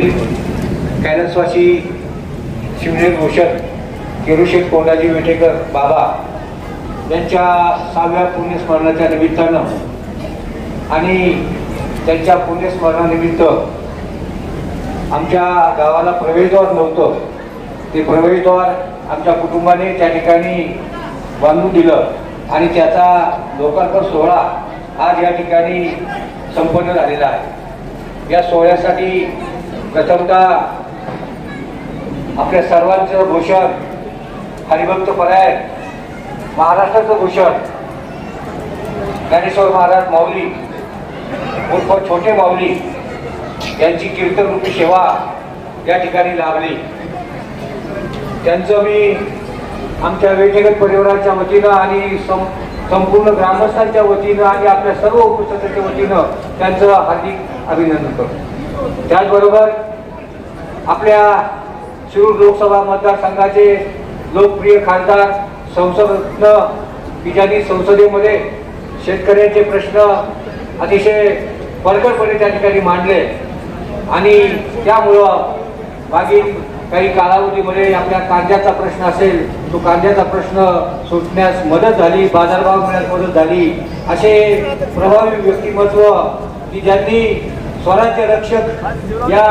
कैलासवासी शिवनेर भूषण केरुशेठ कोंडाजी विठेकर बाबा यांच्या सहाव्या पुण्यस्मरणाच्या निमित्तानं आणि त्यांच्या पुण्यस्मरणानिमित्त आमच्या गावाला प्रवेशद्वार नव्हतं. ते प्रवेशद्वार आमच्या कुटुंबाने त्या ठिकाणी बांधून दिलं आणि त्याचा लोकार्पण सोहळा आज या ठिकाणी संपन्न झालेला आहे. या सोहळ्यासाठी प्रथमतः आपल्या सर्वांचं भूषण हरिभक्त पराय महाराष्ट्राचं भूषण ज्ञानेश्वर महाराज माऊली उर्फ छोटे माऊली यांची कीर्तनरूपी सेवा या ठिकाणी लाभली त्यांचं मी आमच्या वेठेगत परिवाराच्या वतीनं आणि सं संपूर्ण ग्रामस्थांच्या वतीनं आणि आपल्या सर्व उपस्थितांच्या वतीनं त्यांचं हार्दिक अभिनंदन करतो. त्याचबरोबर आपल्या शिरूर लोकसभा मतदारसंघाचे लोकप्रिय खासदार संसदरत्न बिजानी संसदेमध्ये शेतकऱ्यांचे प्रश्न अतिशय बळकटपणे त्या ठिकाणी मांडले. आणि त्यामुळं मागील काही कालावधीमध्ये आपल्या कांद्याचा प्रश्न असेल तो कांद्याचा प्रश्न सुटण्यास मदत झाली बाजारभाव मिळण्यास मदत झाली असे प्रभावी व्यक्तिमत्व की ज्यांनी स्वराज्य रक्षक या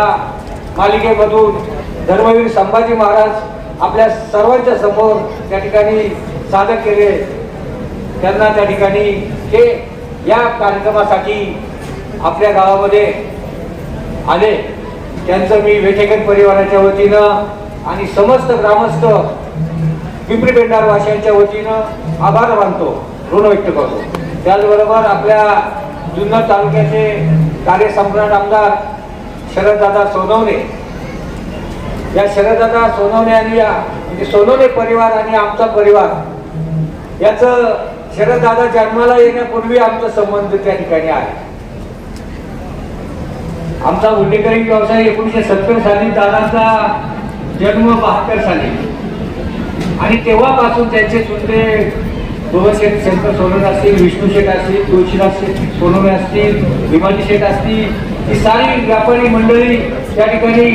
मालिकेमधून धर्मवीर संभाजी महाराज आपल्या सर्वांच्या समोर त्या ठिकाणी सादर केले. त्यांना त्या ठिकाणी हे या कार्यक्रमासाठी आपल्या गावामध्ये आले. त्यांचं मी वेठेकर परिवाराच्या वतीनं आणि समस्त ग्रामस्थ पिंपरी पेंडार वासियांच्या वतीनं आभार मानतो ऋण व्यक्त करतो. त्याचबरोबर आपल्या जुन्नर तालुक्याचे कार्यसम्राट आमदार शरददादा सोनवणे. या शरददादा सोनवणे आणि या म्हणजे सोनवणे परिवार आणि आमचा परिवार याचं शरददादा जन्माला येण्यापूर्वी आमचा संबंध त्या ठिकाणी आहे. आमचा हुंडेकरी व्यवसाय एकोणीशे सत्तर साली दादाचा जन्म बहात्तर साली. आणि तेव्हापासून त्यांचे सुद्धा शेठ शंकर सोनवणे असतील विष्णू शेठ असतील तुळशीदास शेठ सोनवणे असतील भीमाजी शेठ असतील ही सारी व्यापारी मंडळी त्या ठिकाणी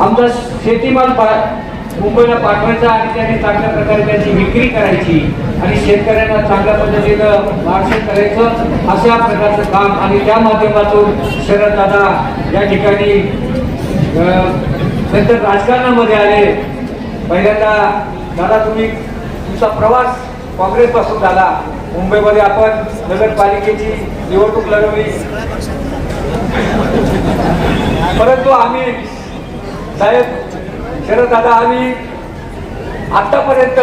आमचा शेतीमाल पा- मुंबईला पाठवायचा आणि त्याने चांगल्या प्रकारे त्याची विक्री करायची आणि शेतकऱ्यांना चांगल्या पद्धतीनं मार्गदर्शन करायचं अशा प्रकारचं काम आणि त्या माध्यमातून शरद दादा या ठिकाणी नंतर राजकारणामध्ये आले. पहिल्यांदा दादा तुम्ही तुमचा प्रवास काँग्रेसपासून झाला. मुंबईमध्ये आपण नगरपालिकेची निवडणूक लढवली. परंतु आम्ही साहेब शरद दादा आम्ही आतापर्यंत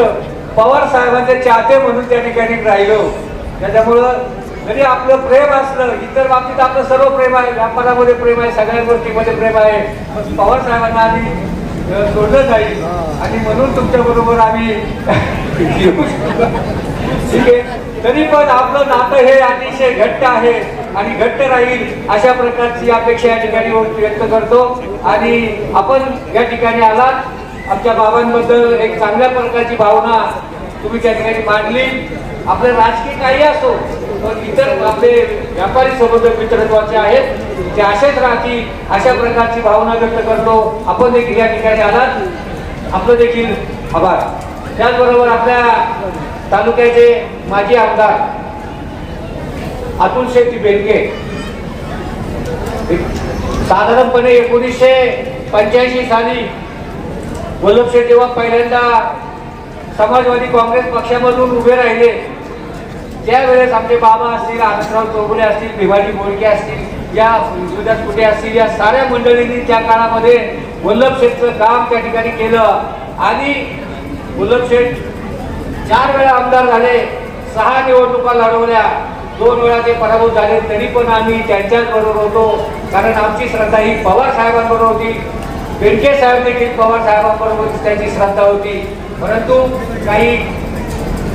पवार साहेबांचे चाहते म्हणून त्या ठिकाणी राहिलो. त्याच्यामुळं जरी आपलं प्रेम असलं इतर बाबतीत आपलं सर्व प्रेम आहे. व्यापारामध्ये प्रेम आहे सगळ्या गोष्टीमध्ये प्रेम आहे. पवार साहेबांना आम्ही सोडलं जाईल. आणि म्हणून तुमच्या बरोबर आम्ही. ठीक आहे? तरी पण आपलं नातं हे अतिशय घट्ट आहे आणि घट्ट राहील अशा प्रकारची अपेक्षा या ठिकाणी व्यक्त करतो. आणि आपण या ठिकाणी आलात. आमच्या बाबांबद्दल एक चांगल्या प्रकारची भावना तुम्ही त्या ठिकाणी मांडली आपलं राजकीय काही असो पण इतर आपले व्यापारी संबंध मित्रत्वाचे आहेत ते असेच राहतील. अशा प्रकारची भावना व्यक्त करतो. आपण देखील या ठिकाणी आलात. आपलं देखील आभार. त्याचबरोबर आपल्या तालुक्याचे माजी आमदार अतुल शेट्टी बेनके साधारणपणे एकोणीसशे पंच्याऐंशी साली वल्लभ शेठ जेव्हा पहिल्यांदा समाजवादी काँग्रेस पक्षामधून उभे राहिले. त्यावेळेस आमचे बाबा असतील आनंदराव चौगुले असतील भिवाजी बोडके असतील या सुजात कुठे असतील या साऱ्या मंडळींनी त्या काळामध्ये वल्लभ शेठचं काम त्या ठिकाणी केलं. आणि वल्लभ शेठ चार वेळा आमदार झाले सहा निवडणुका लढवल्या. दोन वेळा ते पराभूत झाले तरी पण आम्ही त्यांच्याच बरोबर होतो. कारण आमची श्रद्धा ही पवार साहेबांबरोबर होती. बेनके साहेब देखील पवार साहेबांबरोबर त्यांची श्रद्धा होती. परंतु काही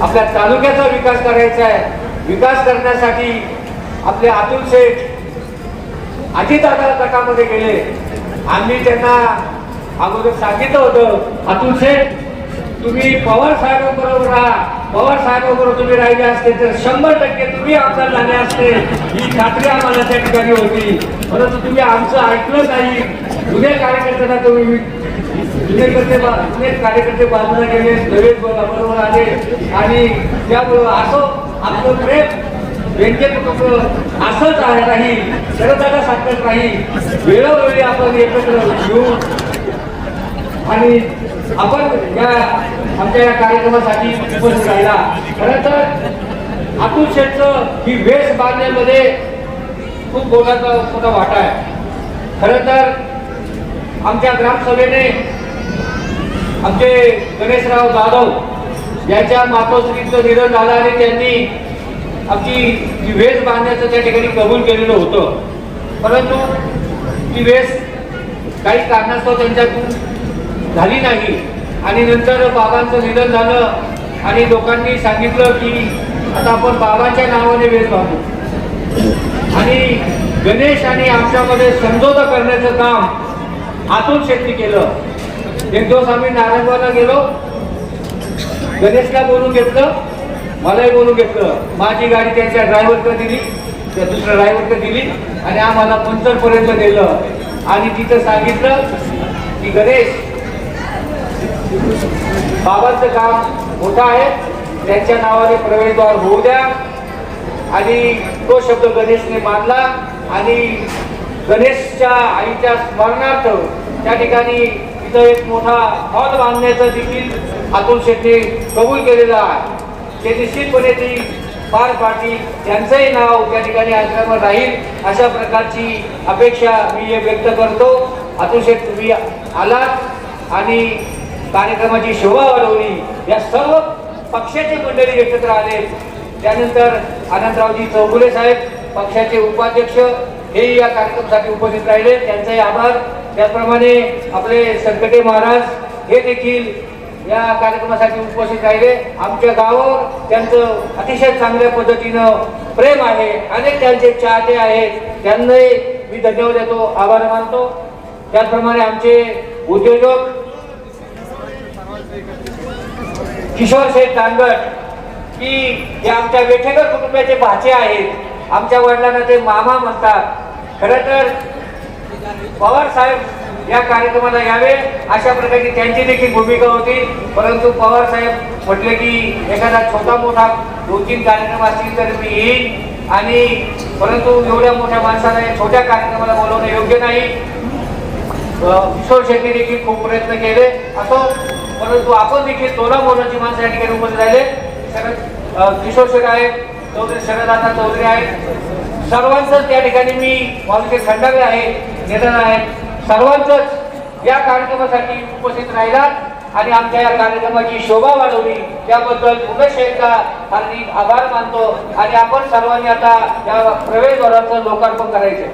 आपल्या तालुक्याचा विकास करायचा आहे. विकास करण्यासाठी आपले अतुल शेठ अजितदादा गटामध्ये गेले. आम्ही त्यांना अगोदर सांगितलं होतं अतुल शेठ तुम्ही पवार साहेबांबरोबर राहा. पवार साहेबांबरोबर तुम्ही राहिले असते तर शंभर टक्के तुम्ही आमदार झाले असते. ही खात्री आम्हाला त्या ठिकाणी होती. परंतु तुम्ही आमचं ऐकलं नाही. जुने कार्यकर्त्यांना तुम्ही जुने करते जुने कार्यकर्ते बाजूला गेले नवीन बरोबर आले. आणि त्यामुळं असं आपलं प्रेम व्यंजन कुटुंब असंच आहे नाही शरदाला सारखंच नाही वेळोवेळी आपण एकत्र घेऊ आणि आपण या आमच्या या कार्यक्रमासाठी उपस्थित राहिला. खरं तर अतुल शेठचं ही वेश बांधण्यामध्ये खूप मोलाचा मोठा वाटा आहे. खरं तर आमच्या ग्रामसभेने आमचे गणेशराव जाधव यांच्या मातोश्रीचं निधन झालं आणि त्यांनी आमची जी वेस बांधण्याचं त्या ठिकाणी कबूल केलेलं होतं. परंतु ती वेस काही कारणास्तव त्यांच्यातून झाली नाही आणि नंतर बाबांचं निधन झालं आणि लोकांनी सांगितलं की आता आपण बाबांच्या नावाने वेस बांधू. आणि गणेश आणि आमच्यामध्ये समजोता करण्याचं काम आतून शेट्टी केलं. एक दिवस आम्ही नारायणगावला गेलो. गणेशला बोलून घेतलं. मलाही बोलून घेतलं. माझी गाडी त्यांच्या ड्रायव्हरकडे दिली. त्या दुसऱ्या ड्रायव्हरकडे दिली. आणि आम्हाला पंचरपर्यंत नेलं. आणि तिथं सांगितलं की गणेश बाबांचं काम मोठं आहे. त्यांच्या नावाने प्रवेशद्वार होऊ द्या. आणि तो शब्द गणेशने मानला. आणि गणेशच्या आईच्या स्मरणार्थ त्या ठिकाणी तिथं एक मोठा हॉल बांधण्याचं देखील अतुल शेट्टी कबूल केलेला आहे. ते निश्चितपणे ती पार पाटील त्यांचंही नाव त्या ठिकाणी आश्रमात राहील अशा प्रकारची अपेक्षा मी हे व्यक्त करतो. अतुल शेठ तुम्ही आलात आणि कार्यक्रमाची शोभा वाढवली. या सर्व पक्षाचे मंडळी एकत्र आले. त्यानंतर आनंदरावजी चौगुले साहेब पक्षाचे उपाध्यक्ष हे या कार्यक्रमासाठी उपस्थित राहिले. त्यांचाही आभार. त्याचप्रमाणे आपले संकटे महाराज हे देखील या कार्यक्रमासाठी उपस्थित राहिले. आमच्या गावावर त्यांचं अतिशय चांगल्या पद्धतीनं प्रेम आहे. अनेक त्यांचे चाहते आहेत. त्यांनाही मी धन्यवाद देतो आभार मानतो. त्याचप्रमाणे आमचे उद्योजक किशोर शेठ तांगट की जे आमच्या वेठेकर कुटुंबाचे भाचे आहेत. आमच्या वडिलांना ते मामा म्हणतात. खरं तर पवार साहेब या कार्यक्रमाला यावे अशा प्रकारची त्यांची देखील भूमिका होती. परंतु पवार साहेब म्हटले की एखादा छोटा मोठा दोन तीन कार्यक्रम असतील तर मी येईन. आणि परंतु एवढ्या मोठ्या माणसाला या छोट्या कार्यक्रमाला बोलवणं योग्य नाही. किशोर शेट्टी देखील खूप प्रयत्न केले. असो परंतु आपण देखील सोळा मोलाची माणसं या ठिकाणी उपस्थित राहिले. शरद किशोर शेठ आहेत चौधरी शरदाता चौधरी आहेत. सर्वांचंच त्या ठिकाणी मी मालके खंडावे आहे निधन आहेत सर्वांचंच या कार्यक्रमासाठी उपस्थित राहिला आणि आमच्या या कार्यक्रमाची शोभा वाढवली. त्याबद्दल पुनश एकदा हार्दिक आभार मानतो आणि आपण सर्वांनी आता या प्रवेशद्वाराचं लोकार्पण करायचं